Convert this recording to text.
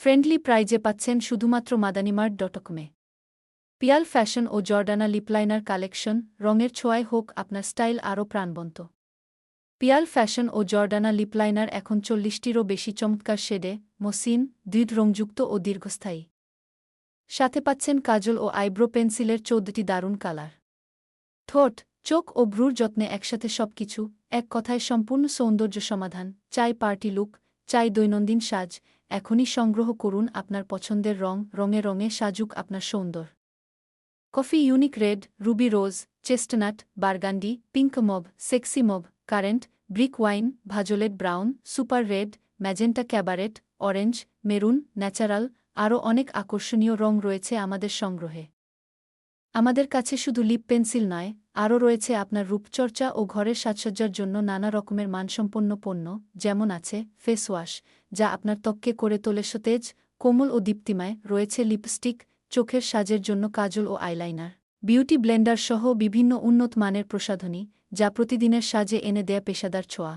Friendly প্রাইজে পাচ্ছেন শুধুমাত্র মাদানিমার্ট ডটকমে পিয়াল ফ্যাশন ও জর্ডানা লিপলাইনার কালেকশন, রঙের ছোঁয়ায় হোক আপনার স্টাইল আরও প্রাণবন্ত। পিয়াল ফ্যাশন ও জর্ডানা লিপলাইনার এখন চল্লিশটিরও বেশি চমৎকার শেডে মসিন দৃঢ় রংযুক্ত ও দীর্ঘস্থায়ী। সাথে পাচ্ছেন কাজল ও আইব্রো পেন্সিলের চৌদ্দটি দারুণ কালার। ঠোঁট, চোখ ও ভ্রুর যত্নে একসাথে সবকিছু, এক কথায় সম্পূর্ণ সৌন্দর্য সমাধান, চাই পার্টি লুক, চাই দৈনন্দিন সাজ এখনই সংগ্রহ করুন আপনার পছন্দের রং, রঙে রঙে সাজুক আপনার সৌন্দর। Coffee unique red, ruby rose, chestnut, burgundy, pink mauve, sexy mauve, current, brick wine, violet brown, super red, magenta cabaret, orange, maroon, natural, আরও অনেক আকর্ষণীয় রং রয়েছে আমাদের সংগ্রহে। আমাদের কাছে শুধু লিপ পেন্সিল নয়, আরও রয়েছে আপনার রূপচর্চা ও ঘরের সাজসজ্জার জন্য নানা রকমের মানসম্পন্ন পণ্য, যেমন আছে ফেস ওয়াশ যা আপনার ত্বককে করে তোলে সতেজ, কোমল ও দীপ্তিমায়, রয়েছে লিপস্টিক, চোখের সাজের জন্য কাজল ও আইলাইনার। বিউটি ব্লেন্ডার সহ বিভিন্ন উন্নত মানের প্রসাধনী, যা প্রতিদিনের সাজে এনে দেয়া পেশাদার ছোঁয়া।